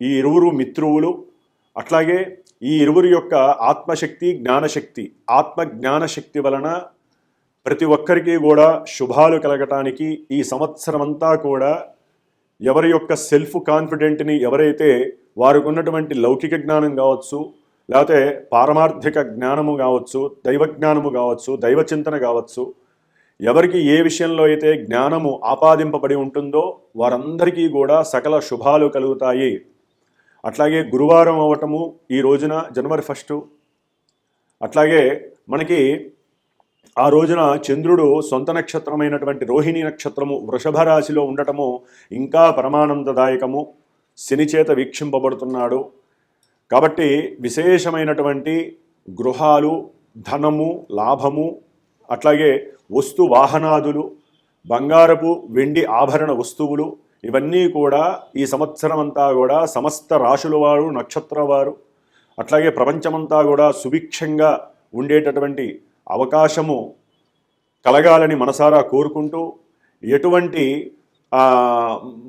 ఈ ఇరువురు మిత్రువులు అట్లాగే ఈ ఇరువురి యొక్క ఆత్మశక్తి జ్ఞానశక్తి ఆత్మ జ్ఞానశక్తి వలన ప్రతి ఒక్కరికి కూడా శుభాలు కలగటానికి ఈ సంవత్సరం అంతా కూడా ఎవరి యొక్క సెల్ఫ్ కాన్ఫిడెంట్ని ఎవరైతే వారికి ఉన్నటువంటి లౌకిక జ్ఞానం కావచ్చు లేకపోతే పారమార్థిక జ్ఞానము కావచ్చు దైవ జ్ఞానము కావచ్చు దైవ చింతన కావచ్చు ఎవరికి ఏ విషయంలో అయితే జ్ఞానము ఆపాదింపబడి ఉంటుందో వారందరికీ కూడా సకల శుభాలు కలుగుతాయి. అట్లాగే గురువారం అవటము ఈ రోజున జనవరి ఫస్టు. అట్లాగే మనకి ఆ రోజున చంద్రుడు సొంత నక్షత్రమైనటువంటి రోహిణి నక్షత్రము వృషభ రాశిలో ఉండటము ఇంకా పరమానందదాయకము శని చేత వీక్షింపబడుతున్నాడు. కాబట్టి విశేషమైనటువంటి గృహాలు ధనము లాభము అట్లాగే వస్తు వాహనాదులు బంగారపు వెండి ఆభరణ వస్తువులు ఇవన్నీ కూడా ఈ సంవత్సరం అంతా కూడా సమస్త రాశుల వారు నక్షత్ర వారు అట్లాగే ప్రపంచమంతా కూడా సుభిక్షంగా ఉండేటటువంటి అవకాశము కలగాలని మనసారా కోరుకుంటూ ఎటువంటి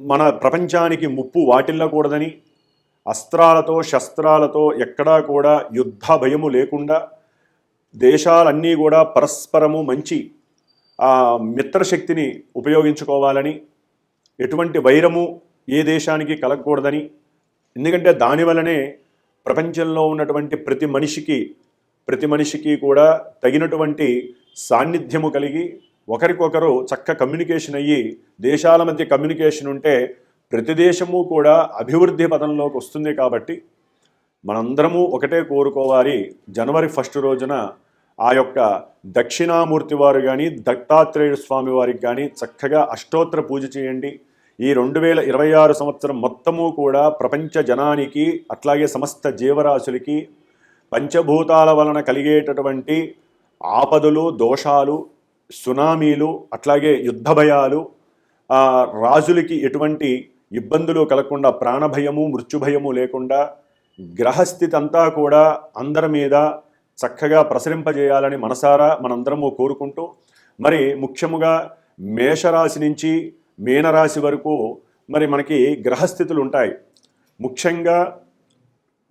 మన ప్రపంచానికి ముప్పు వాటిల్లకూడదని అస్త్రాలతో శస్త్రాలతో ఎక్కడా కూడా యుద్ధ భయము లేకుండా దేశాలన్నీ కూడా పరస్పరము మంచి మిత్రశక్తిని ఉపయోగించుకోవాలని ఎటువంటి వైరము ఏ దేశానికి కలగకూడదని ఎందుకంటే దానివల్లనే ప్రపంచంలో ఉన్నటువంటి ప్రతి మనిషికి ప్రతి మనిషికి కూడా తగినటువంటి సాన్నిధ్యము కలిగి ఒకరికొకరు చక్క కమ్యూనికేషన్ అయ్యి దేశాల మధ్య కమ్యూనికేషన్ ఉంటే ప్రతి దేశము కూడా అభివృద్ధి పదంలోకి వస్తుంది కాబట్టి మనందరము ఒకటే కోరుకోవాలి. జనవరి ఫస్ట్ రోజున ఆ యొక్క దక్షిణామూర్తి వారు కానీ దత్తాత్రేయ స్వామి వారికి కానీ చక్కగా అష్టోత్తర పూజ చేయండి. ఈ రెండు వేల ఇరవై ఆరు సంవత్సరం మొత్తము కూడా ప్రపంచ జనానికి అట్లాగే సమస్త జీవరాశులకి పంచభూతాల వలన కలిగేటటువంటి ఆపదలు దోషాలు సునామీలు అట్లాగే యుద్ధ భయాలు రాజులకి ఎటువంటి ఇబ్బందులు కలగకుండా ప్రాణభయము మృత్యుభయము లేకుండా గ్రహస్థితి అంతా కూడా అందరి మీద చక్కగా ప్రసరింపజేయాలని మనసారా మనందరము కోరుకుంటూ మరి ముఖ్యముగా మేషరాశి నుంచి మీనరాశి వరకు మరి మనకి గ్రహస్థితులు ఉంటాయి. ముఖ్యంగా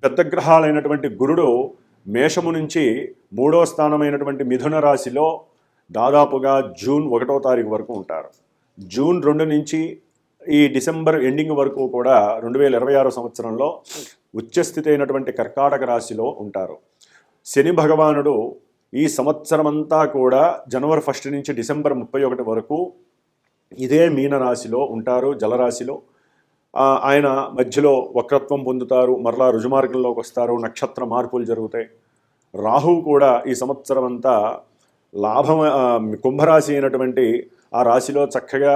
పెద్ద గ్రహాలైనటువంటి గురుడు మేషము నుంచి మూడో స్థానమైనటువంటి మిథున రాశిలో దాదాపుగా జూన్ ఒకటో తారీఖు వరకు ఉంటారు. జూన్ రెండు నుంచి ఈ డిసెంబర్ ఎండింగ్ వరకు కూడా రెండు వేల ఇరవై ఆరో సంవత్సరంలో ఉచ్చస్థితి అయినటువంటి కర్కాటక రాశిలో ఉంటారు. శని భగవానుడు ఈ సంవత్సరమంతా కూడా జనవరి ఫస్ట్ నుంచి డిసెంబర్ ముప్పై ఒకటి వరకు ఇదే మీనరాశిలో ఉంటారు జలరాశిలో. ఆయన మధ్యలో వక్రత్వం పొందుతారు మరలా రుజుమార్గంలోకి వస్తారు నక్షత్ర మార్పులు జరుగుతాయి. రాహువు కూడా ఈ సంవత్సరం అంతా లాభం కుంభరాశి అయినటువంటి ఆ రాశిలో చక్కగా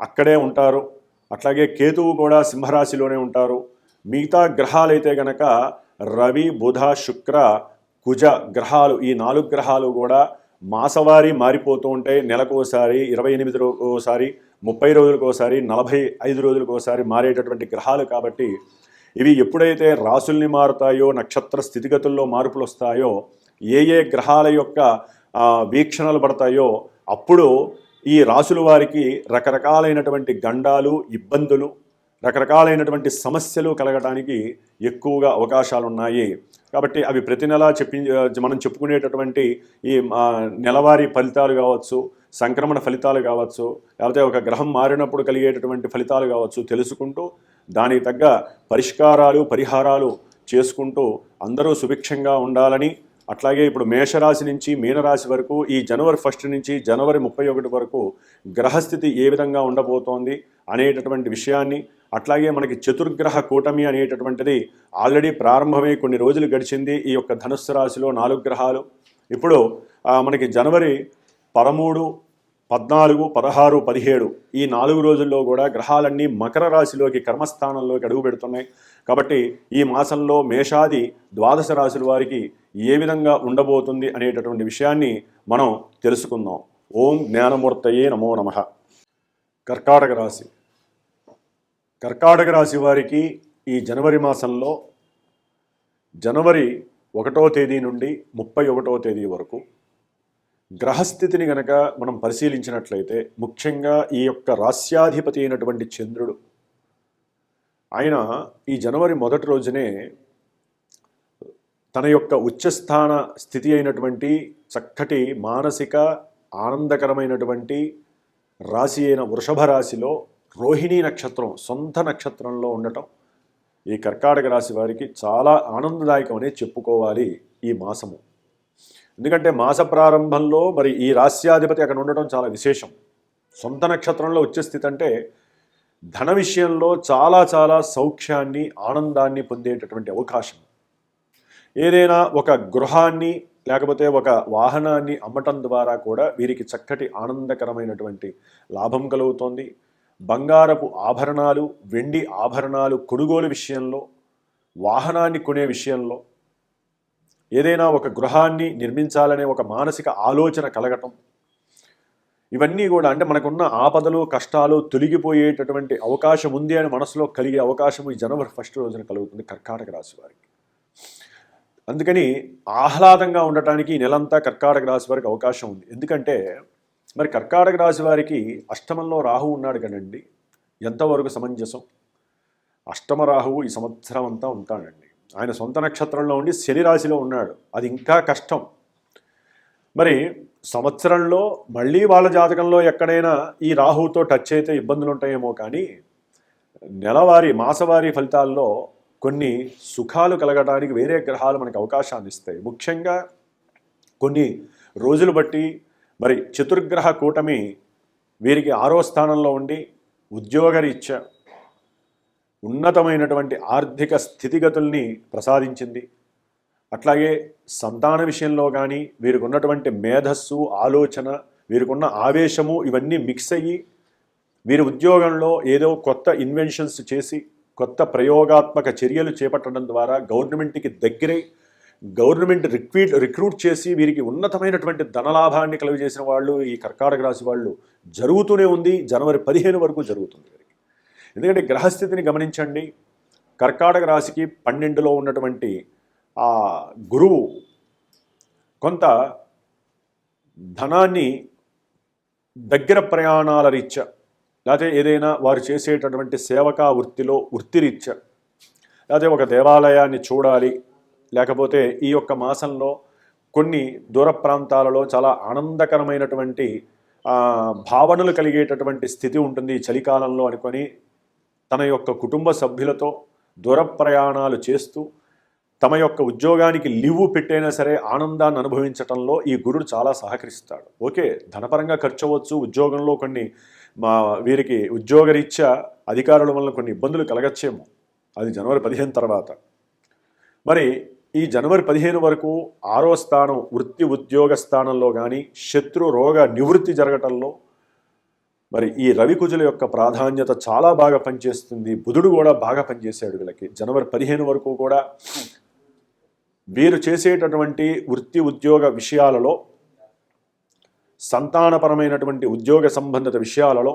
అక్కడే ఉంటారు. అట్లాగే కేతువు కూడా సింహరాశిలోనే ఉంటారు. మిగతా గ్రహాలైతే గనక రవి బుధ శుక్ర కుజ గ్రహాలు ఈ నాలుగు గ్రహాలు కూడా మాసవారీ మారిపోతూ ఉంటాయి నెలకోసారి ఇరవై ఎనిమిది ఒకసారి ముప్పై రోజులకోసారి నలభై ఐదు రోజులకోసారి మారేటటువంటి గ్రహాలు కాబట్టి ఇవి ఎప్పుడైతే రాసుల్ని మారుతాయో నక్షత్ర స్థితిగతుల్లో మార్పులు వస్తాయో ఏ ఏ గ్రహాల యొక్క వీక్షణలు పడతాయో అప్పుడు ఈ రాసుల వారికి రకరకాలైనటువంటి గండాలు ఇబ్బందులు రకరకాలైనటువంటి సమస్యలు కలగడానికి ఎక్కువగా అవకాశాలు ఉన్నాయి కాబట్టి అవి ప్రతి నెల చెప్పి మనం చెప్పుకునేటటువంటి ఈ నెలవారీ ఫలితాలు కావచ్చు సంక్రమణ ఫలితాలు కావచ్చు లేకపోతే ఒక గ్రహం మారినప్పుడు కలిగేటటువంటి ఫలితాలు కావచ్చు తెలుసుకుంటూ దానికి తగ్గ పరిష్కారాలు పరిహారాలు చేసుకుంటూ అందరూ సుభిక్షంగా ఉండాలని అట్లాగే ఇప్పుడు మేషరాశి నుంచి మీనరాశి వరకు ఈ జనవరి ఫస్ట్ నుంచి జనవరి ముప్పై ఒకటి వరకు గ్రహస్థితి ఏ విధంగా ఉండబోతోంది అనేటటువంటి విషయాన్ని అట్లాగే మనకి చతుర్గ్రహ కూటమి అనేటటువంటిది ఆల్రెడీ ప్రారంభమై కొన్ని రోజులు గడిచింది ఈ యొక్క ధనుస్సు రాశిలో నాలుగు గ్రహాలు. ఇప్పుడు మనకి జనవరి పదమూడు పద్నాలుగు పదహారు పదిహేడు ఈ నాలుగు రోజుల్లో కూడా గ్రహాలన్నీ మకర రాశిలోకి కర్మస్థానంలోకి అడుగు పెడుతున్నాయి కాబట్టి ఈ మాసంలో మేషాది ద్వాదశ రాశుల వారికి ఏ విధంగా ఉండబోతుంది అనేటటువంటి విషయాన్ని మనం తెలుసుకుందాం. ఓం జ్ఞానమూర్తయే నమో నమ. కర్కాటక రాశి. కర్కాటక రాశి వారికి ఈ జనవరి మాసంలో జనవరి ఒకటో తేదీ నుండి ముప్పై ఒకటో తేదీ వరకు గ్రహస్థితిని గనక మనం పరిశీలించినట్లయితే ముఖ్యంగా ఈ యొక్క రాస్యాధిపతి అయినటువంటి చంద్రుడు ఆయన ఈ జనవరి మొదటి రోజునే తన యొక్క ఉచ్చస్థాన స్థితి అయినటువంటి చక్కటి మానసిక ఆనందకరమైనటువంటి రాశి అయిన వృషభ రాశిలో రోహిణీ నక్షత్రం సొంత నక్షత్రంలో ఉండటం ఈ కర్కాటక రాశి వారికి చాలా ఆనందదాయకమనే చెప్పుకోవాలి ఈ మాసము. ఎందుకంటే మాస ప్రారంభంలో మరి ఈ రాస్యాధిపతి అక్కడ ఉండటం చాలా విశేషం. సొంత నక్షత్రంలో వచ్చే స్థితి అంటే ధన విషయంలో చాలా చాలా సౌఖ్యాన్ని ఆనందాన్ని పొందేటటువంటి అవకాశం. ఏదైనా ఒక గృహాన్ని లేకపోతే ఒక వాహనాన్ని అమ్మటం ద్వారా కూడా వీరికి చక్కటి ఆనందకరమైనటువంటి లాభం కలుగుతోంది. బంగారపు ఆభరణాలు వెండి ఆభరణాలు కొనుగోలు విషయంలో వాహనాన్ని కొనే విషయంలో ఏదైనా ఒక గృహాన్ని నిర్మించాలనే ఒక మానసిక ఆలోచన కలగటం ఇవన్నీ కూడా అంటే మనకున్న ఆపదలు కష్టాలు తొలగిపోయేటటువంటి అవకాశం ఉంది అని మనసులో కలిగే అవకాశం ఈ జనవరి ఫస్ట్ రోజున కలుగుతుంది కర్కాటక రాశి వారికి. అందుకని ఆహ్లాదంగా ఉండటానికి ఈ నెలంతా కర్కాటక రాశి వారికి అవకాశం ఉంది. ఎందుకంటే మరి కర్కాటక రాశి వారికి అష్టమంలో రాహు ఉన్నాడు కదండి. ఎంతవరకు సమంజసం? అష్టమ రాహువు ఈ సంవత్సరం అంతా ఉంటాడండి. ఆయన సొంత నక్షత్రంలో ఉండి శని రాశిలో ఉన్నాడు. అది ఇంకా కష్టం. మరి సంవత్సరంలో మళ్ళీ వాళ్ళ జాతకంలో ఎక్కడైనా ఈ రాహువుతో టచ్ అయితే ఇబ్బందులు ఉంటాయేమో కానీ నెలవారీ మాసవారీ ఫలితాల్లో కొన్ని సుఖాలు కలగడానికి వేరే గ్రహాలు మనకు అవకాశాన్ని ఇస్తాయి. ముఖ్యంగా కొన్ని రోజులు బట్టి మరి చతుర్గ్రహ కూటమి వీరికి ఆరో స్థానంలో ఉండి ఉద్యోగరీత్యా ఉన్నతమైనటువంటి ఆర్థిక స్థితిగతుల్ని ప్రసాదించింది. అట్లాగే సంతాన విషయంలో కానీ వీరికి ఉన్నటువంటి మేధస్సు ఆలోచన వీరికున్న ఆవేశము ఇవన్నీ మిక్స్ అయ్యి వీరి ఉద్యోగంలో ఏదో కొత్త ఇన్వెన్షన్స్ చేసి కొత్త ప్రయోగాత్మక చర్యలు చేపట్టడం ద్వారా గవర్నమెంట్కి దగ్గరై గవర్నమెంట్ రిక్వీట్ రిక్రూట్ చేసి వీరికి ఉన్నతమైనటువంటి ధనలాభాన్ని కలుగజేసిన వాళ్ళు ఈ కర్కాటక రాశి వాళ్ళు జరుగుతూనే ఉంది. జనవరి పదిహేను వరకు జరుగుతుంది వీరికి. ఎందుకంటే గ్రహస్థితిని గమనించండి. కర్కాటక రాశికి పన్నెండులో ఉన్నటువంటి ఆ గురువు కొంత ధనాన్ని దగ్గర ప్రయాణాల రీత్యా లేకపోతే ఏదైనా వారు చేసేటటువంటి సేవకా వృత్తిలో వృత్తిరీత్యా లేకపోతే ఒక దేవాలయాన్ని చూడాలి లేకపోతే ఈ యొక్క మాసంలో కొన్ని దూర ప్రాంతాలలో చాలా ఆనందకరమైనటువంటి భావనలు కలిగేటటువంటి స్థితి ఉంటుంది చలికాలంలో అనుకొని తన యొక్క కుటుంబ సభ్యులతో దూర ప్రయాణాలు చేస్తూ తమ యొక్క ఉద్యోగానికి లీవు పెట్టైనా సరే ఆనందాన్ని అనుభవించటంలో ఈ గురుడు చాలా సహకరిస్తాడు. ఓకే ధనపరంగా ఖర్చు అవ్వచ్చు ఉద్యోగంలో కొన్ని మా వీరికి ఉద్యోగరీత్యా అధికారుల వల్ల కొన్ని ఇబ్బందులు కలగచ్చేమో. అది జనవరి పదిహేను తర్వాత. మరి ఈ జనవరి పదిహేను వరకు ఆరో స్థానం వృత్తి ఉద్యోగ స్థానంలో కానీ శత్రు రోగ నివృత్తి జరగటంలో మరి ఈ రవికుజుల యొక్క ప్రాధాన్యత చాలా బాగా పనిచేస్తుంది. బుధుడు కూడా బాగా పనిచేశాడు వీళ్ళకి. జనవరి పదిహేను వరకు కూడా వీరు చేసేటటువంటి వృత్తి ఉద్యోగ విషయాలలో సంతానపరమైనటువంటి ఉద్యోగ సంబంధిత విషయాలలో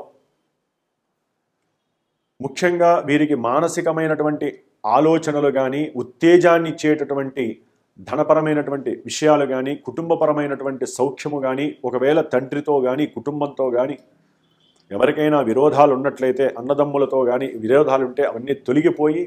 ముఖ్యంగా వీరికి మానసికమైనటువంటి ఆలోచనలు కానీ ఉత్తేజాన్ని ఇచ్చేటటువంటి ధనపరమైనటువంటి విషయాలు కానీ కుటుంబపరమైనటువంటి సౌఖ్యము కానీ ఒకవేళ తండ్రితో కానీ కుటుంబంతో కానీ ఎవరికైనా విరోధాలు ఉన్నట్లయితే అన్నదమ్ములతో కానీ విరోధాలు ఉంటే అవన్నీ తొలగిపోయి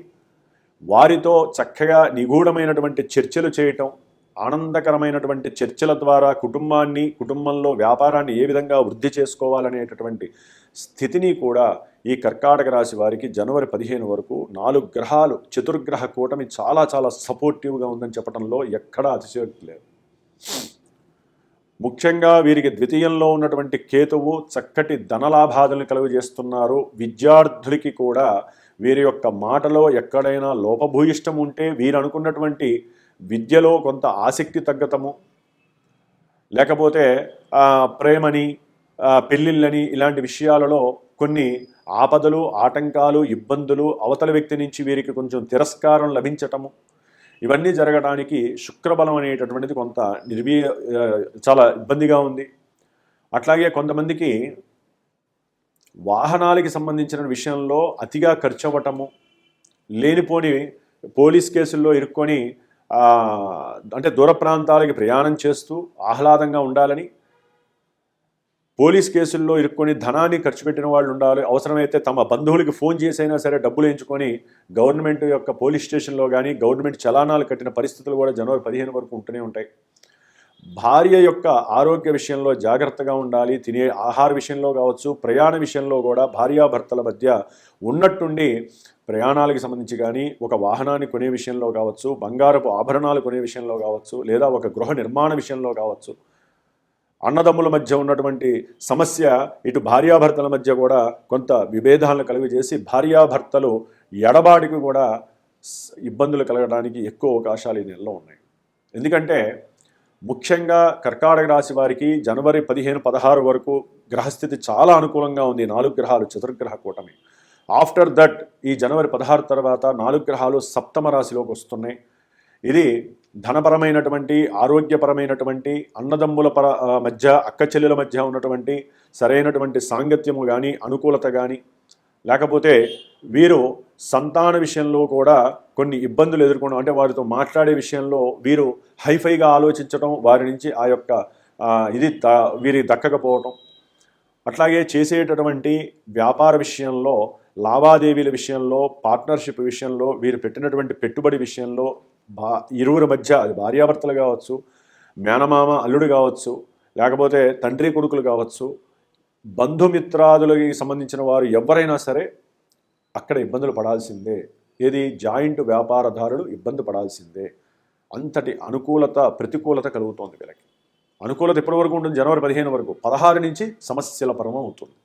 వారితో చక్కగా నిగూఢమైనటువంటి చర్చలు చేయటం ఆనందకరమైనటువంటి చర్చల ద్వారా కుటుంబాన్ని కుటుంబంలో వ్యాపారాన్ని ఏ విధంగా వృద్ధి చేసుకోవాలనేటటువంటి స్థితిని కూడా ఈ కర్కాటక రాశి వారికి జనవరి పదిహేను వరకు నాలుగు గ్రహాలు చతుర్గ్రహ కూటమి చాలా చాలా సపోర్టివ్గా ఉందని చెప్పడంలో ఎక్కడా అతిశయోక్తి లేదు. ముఖ్యంగా వీరికి ద్వితీయంలో ఉన్నటువంటి కేతువు చక్కటి ధనలాభాదులను కలుగజేస్తున్నారు. విద్యార్థులకి కూడా వీరి యొక్క మాటలో ఎక్కడైనా లోపభూయిష్టం ఉంటే వీరు అనుకున్నటువంటి విద్యలో కొంత ఆసక్తి తగ్గటము లేకపోతే ప్రేమని పెళ్ళిళ్ళని ఇలాంటి విషయాలలో కొన్ని ఆపదలు ఆటంకాలు ఇబ్బందులు అవతల వ్యక్తి నుంచి వీరికి కొంచెం తిరస్కారం లభించటము ఇవన్నీ జరగడానికి శుక్రబలం అనేటటువంటిది కొంత నిర్వీ చాలా ఇబ్బందిగా ఉంది. అట్లాగే కొంతమందికి వాహనాలకి సంబంధించిన విషయంలో అతిగా ఖర్చు అవ్వటము లేనిపోని పోలీస్ కేసుల్లో ఇరుక్కొని అంటే దూర ప్రాంతాలకి ప్రయాణం చేస్తూ ఆహ్లాదంగా ఉండాలని పోలీస్ కేసుల్లో ఇరుక్కొని ధనాన్ని ఖర్చు పెట్టిన వాళ్ళు ఉండాలి. అవసరమైతే తమ బంధువులకి ఫోన్ చేసైనా సరే డబ్బులు ఎంచుకొని గవర్నమెంట్ యొక్క పోలీస్ స్టేషన్లో కానీ గవర్నమెంట్ చలానాలు కట్టిన పరిస్థితులు కూడా జనవరి పదిహేను వరకు ఉంటూనే ఉంటాయి. భార్య యొక్క ఆరోగ్య విషయంలో జాగ్రత్తగా ఉండాలి. తినే ఆహార విషయంలో కావచ్చు ప్రయాణ విషయంలో కూడా భార్యాభర్తల మధ్య ఉన్నట్టుండి ప్రయాణాలకు సంబంధించి కానీ ఒక వాహనాన్ని కొనే విషయంలో కావచ్చు బంగారపు ఆభరణాలు కొనే విషయంలో కావచ్చు లేదా ఒక గృహ నిర్మాణ విషయంలో కావచ్చు అన్నదమ్ముల మధ్య ఉన్నటువంటి సమస్య ఇటు భార్యాభర్తల మధ్య కూడా కొంత విభేదాలను కలుగజేసి భార్యాభర్తలు ఎడబాటికి కూడా ఇబ్బందులు కలగడానికి ఎక్కువ అవకాశాలు ఈ నెలలో ఉన్నాయి. ఎందుకంటే ముఖ్యంగా కర్కాటక రాశి వారికి జనవరి పదిహేను పదహారు వరకు గ్రహస్థితి చాలా అనుకూలంగా ఉంది నాలుగు గ్రహాలు చతుర్గ్రహ కూటమి. ఆఫ్టర్ దట్ ఈ జనవరి పదహారు తర్వాత నాలుగు గ్రహాలు సప్తమ రాశిలోకి వస్తున్నాయి. ఇది ధనపరమైనటువంటి ఆరోగ్యపరమైనటువంటి అన్నదమ్ముల పర మధ్య అక్క చెల్లెల మధ్య ఉన్నటువంటి సరైనటువంటి సాంగత్యము కానీ అనుకూలత కానీ లేకపోతే వీరు సంతాన విషయంలో కూడా కొన్ని ఇబ్బందులు ఎదుర్కొనడం అంటే వారితో మాట్లాడే విషయంలో వీరు హైఫైగా ఆలోచించడం వారి నుంచి ఆ యొక్క ఇది త వీరి దక్కకపోవటం. అట్లాగే చేసేటటువంటి వ్యాపార విషయంలో లావాదేవీల విషయంలో పార్ట్నర్షిప్ విషయంలో వీరు పెట్టినటువంటి పెట్టుబడి విషయంలో భా ఇరువురి మధ్య అది భార్యాభర్తలు కావచ్చు మేనమామ అల్లుడు కావచ్చు లేకపోతే తండ్రి కొడుకులు కావచ్చు బంధుమిత్రాదులకి సంబంధించిన వారు ఎవరైనా సరే అక్కడ ఇబ్బందులు పడాల్సిందే. ఏది? జాయింట్ వ్యాపారదారులు ఇబ్బంది పడాల్సిందే. అంతటి అనుకూలత ప్రతికూలత కలుగుతోంది వీళ్ళకి. అనుకూలత ఇప్పటివరకు ఉంటుంది? జనవరి పదిహేను వరకు. పదహారు నుంచి సమస్యల పరమం అవుతుంది.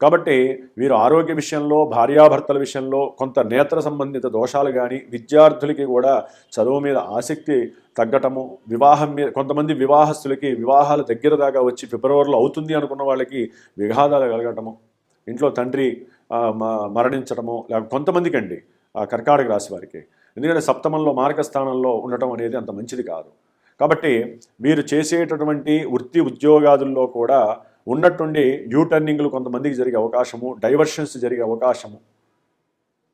కాబట్టి వీరు ఆరోగ్య విషయంలో భార్యాభర్తల విషయంలో కొంత నేత్ర సంబంధిత దోషాలు కానీ విద్యార్థులకి కూడా చదువు మీద ఆసక్తి తగ్గటము వివాహం మీద కొంతమంది వివాహస్తులకి వివాహాల దగ్గర దాకా వచ్చి ఫిబ్రవరిలో అవుతుంది అనుకున్న వాళ్ళకి విఘాదాలు కలగటము ఇంట్లో తండ్రి మరణించటము లేక కొంతమందికి అండి ఆ కర్కాటక రాశి వారికి. ఎందుకంటే సప్తమంలో మార్గస్థానంలో ఉండటం అనేది అంత మంచిది కాదు. కాబట్టి వీరు చేసేటటువంటి వృత్తి ఉద్యోగాదుల్లో కూడా ఉన్నట్టుండి యూ టర్నింగ్లు కొంతమందికి జరిగే అవకాశము డైవర్షన్స్ జరిగే అవకాశము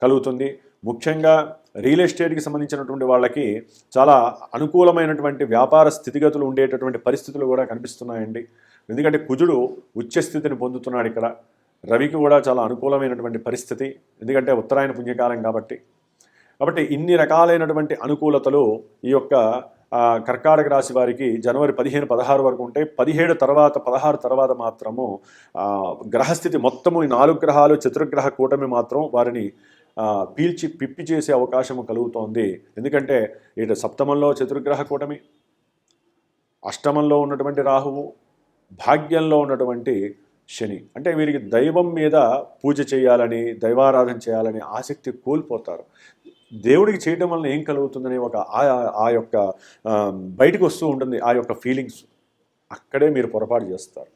కలుగుతుంది. ముఖ్యంగా రియల్ ఎస్టేట్కి సంబంధించినటువంటి వాళ్ళకి చాలా అనుకూలమైనటువంటి వ్యాపార స్థితిగతులు ఉండేటటువంటి పరిస్థితులు కూడా కనిపిస్తున్నాయండి. ఎందుకంటే కుజుడు ఉచ్చస్థితిని పొందుతున్నాడు ఇక్కడ. రవికి కూడా చాలా అనుకూలమైనటువంటి పరిస్థితి. ఎందుకంటే ఉత్తరాయణ పుణ్యకాలం కాబట్టి. కాబట్టి ఇన్ని రకాలైనటువంటి అనుకూలతలు ఈ యొక్క కర్కాటక రాశి వారికి జనవరి పదిహేను పదహారు వరకు ఉంటే పదిహేడు తర్వాత పదహారు తర్వాత మాత్రము గ్రహస్థితి మొత్తము ఈ నాలుగు గ్రహాలు చతుర్గ్రహ కూటమి మాత్రం వారిని పీల్చి పిప్పి చేసే అవకాశం కలుగుతోంది. ఎందుకంటే ఇటు సప్తమంలో చతుర్గ్రహ కూటమి అష్టమంలో ఉన్నటువంటి రాహువు భాగ్యంలో ఉన్నటువంటి శని. అంటే వీరికి దైవం మీద పూజ చేయాలని దైవారాధన చేయాలని ఆసక్తి కోల్పోతారు. దేవుడికి చేయడం వలన ఏం కలుగుతుందనే ఒక ఆ- ఆ యొక్క బయటకు వస్తూ ఉంటుంది ఆ యొక్క ఫీలింగ్స్ అక్కడే మీరు పొరపాటు చేస్తారు.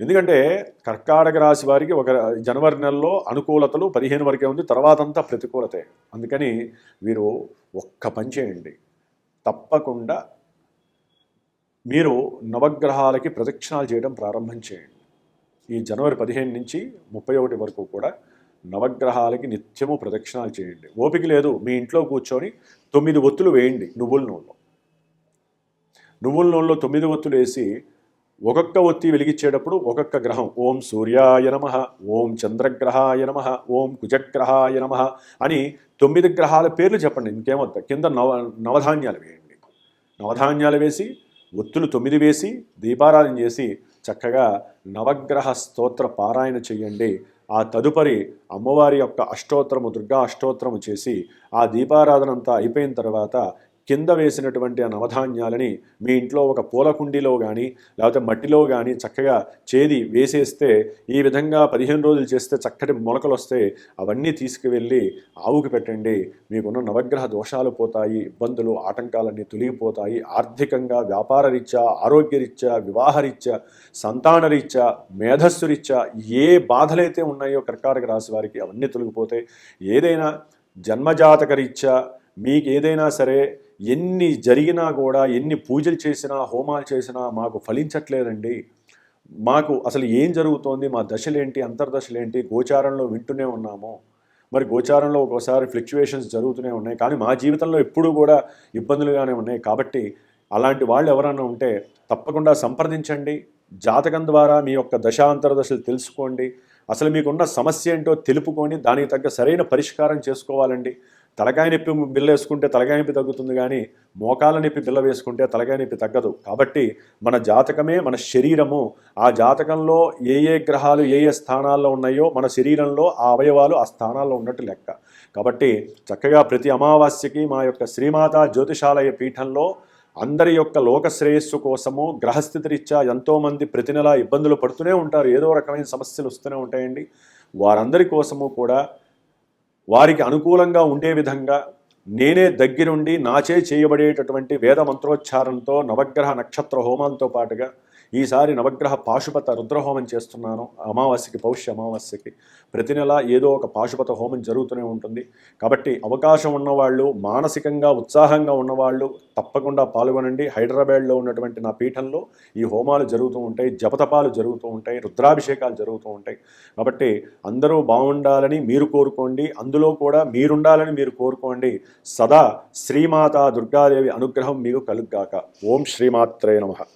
ఎందుకంటే కర్కాటక రాశి వారికి ఒక జనవరి నెలలో అనుకూలతలు పదిహేను వరకే ఉంది తర్వాత అంతా ప్రతికూలతే. అందుకని వీరు ఒక్క పని చేయండి. తప్పకుండా మీరు నవగ్రహాలకి ప్రదక్షిణాలు చేయడం ప్రారంభం చేయండి. ఈ జనవరి పదిహేను నుంచి ముప్పై ఒకటి వరకు కూడా నవగ్రహాలకి నిత్యము ప్రదక్షిణాలు చేయండి. ఓపిక లేదు మీ ఇంట్లో కూర్చొని తొమ్మిది ఒత్తులు వేయండి నువ్వుల నూనెలో. నువ్వుల నూనెలో తొమ్మిది ఒత్తులు వేసి ఒక్కొక్క ఒత్తి వెలిగించేటప్పుడు ఒక్కొక్క గ్రహం. ఓం సూర్యాయ నమ ఓం చంద్రగ్రహాయ నమ ఓం కుజగ్రహాయ నమ అని తొమ్మిది గ్రహాల పేర్లు చెప్పండి. ఇంకేమొద్ద. కింద నవ నవధాన్యాలు వేయండి నవధాన్యాలు వేసి ఒత్తులు తొమ్మిది వేసి దీపారాధన చేసి చక్కగా నవగ్రహ స్తోత్ర పారాయణ చేయండి. ఆ తదుపరి అమ్మవారి యొక్క అష్టోత్తరము దుర్గా అష్టోత్తరము చేసి ఆ దీపారాధన అంతా అయిపోయిన తర్వాత కింద వేసినటువంటి ఆ నవధాన్యాలని మీ ఇంట్లో ఒక పూల కుండీలో కానీ లేకపోతే మట్టిలో కానీ చక్కగా చేది వేసేస్తే ఈ విధంగా పదిహేను రోజులు చేస్తే చక్కటి మొలకలు వస్తాయి అవన్నీ తీసుకువెళ్ళి ఆవుకి పెట్టండి. మీకున్న నవగ్రహ దోషాలు పోతాయి ఇబ్బందులు ఆటంకాలన్నీ తొలగిపోతాయి. ఆర్థికంగా వ్యాపార రీత్యా ఆరోగ్యరీత్యా వివాహరీత్యా సంతానరీత్యా మేధస్సురీత్యా ఏ బాధలైతే ఉన్నాయో కర్కాటక రాశి వారికి అవన్నీ తొలగిపోతాయి. ఏదైనా జన్మజాతక రీత్యా మీకు ఏదైనా సరే ఎన్ని జరిగినా కూడా ఎన్ని పూజలు చేసినా హోమాలు చేసినా మాకు ఫలించట్లేదండి. మాకు అసలు ఏం జరుగుతోంది మా దశలేంటి అంతర్దశలేంటి గోచారంలో వింటూనే ఉన్నాము. మరి గోచారంలో ఒక్కోసారి ఫ్లక్చువేషన్స్ జరుగుతూనే ఉన్నాయి. కానీ మా జీవితంలో ఎప్పుడూ కూడా ఇబ్బందులుగానే ఉన్నాయి. కాబట్టి అలాంటి వాళ్ళు ఎవరన్నా ఉంటే తప్పకుండా సంప్రదించండి. జాతకం ద్వారా మీ యొక్క దశాంతరదశలు తెలుసుకోండి. అసలు మీకున్న సమస్య ఏంటో తెలుపుకొని దానికి తగ్గ సరైన పరిష్కారం చేసుకోవాలండి. తలకాయ నొప్పి బిల్ల వేసుకుంటే తలకాయ నొప్పి తగ్గుతుంది కానీ మోకాల నొప్పి బిల్ల వేసుకుంటే తలకాయ నొప్పి తగ్గదు. కాబట్టి మన జాతకమే మన శరీరము ఆ జాతకంలో ఏ ఏ గ్రహాలు ఏ ఏ స్థానాల్లో ఉన్నాయో మన శరీరంలో ఆ అవయవాలు ఆ స్థానాల్లో ఉన్నట్టు లెక్క. కాబట్టి చక్కగా ప్రతి అమావాస్యకి మా యొక్క శ్రీమాత జ్యోతిషాలయ పీఠంలో అందరి యొక్క లోక శ్రేయస్సు కోసము గ్రహస్థితి రీత్యా ఎంతోమంది ప్రతి నెల ఇబ్బందులు పడుతూనే ఉంటారు. ఏదో రకమైన సమస్యలు వస్తూనే ఉంటాయండి. వారందరి కోసము కూడా వారికి అనుకూలంగా ఉండే విధంగా నేనే దగ్గరుండి నాచే చేయబడేటటువంటి వేద మంత్రోచ్చారంతో నవగ్రహ నక్షత్ర హోమాలతో పాటుగా ఈసారి నవగ్రహ పాశుపత రుద్రహోమం చేస్తున్నాను. అమావాస్యకి పౌష్య అమావాస్యకి. ప్రతి నెల ఏదో ఒక పాశుపత హోమం జరుగుతూనే ఉంటుంది. కాబట్టి అవకాశం ఉన్నవాళ్ళు మానసికంగా ఉత్సాహంగా ఉన్నవాళ్ళు తప్పకుండా పాల్గొనండి. హైదరాబాద్లో ఉన్నటువంటి నా పీఠంలో ఈ హోమాలు జరుగుతూ ఉంటాయి. జపతపాలు జరుగుతూ ఉంటాయి. రుద్రాభిషేకాలు జరుగుతూ ఉంటాయి. కాబట్టి అందరూ బాగుండాలని మీరు కోరుకోండి. అందులో కూడా మీరుండాలని మీరు కోరుకోండి. సదా శ్రీమాత దుర్గాదేవి అనుగ్రహం మీకు కలుగ్గాక. ఓం శ్రీమాత్రే నమః.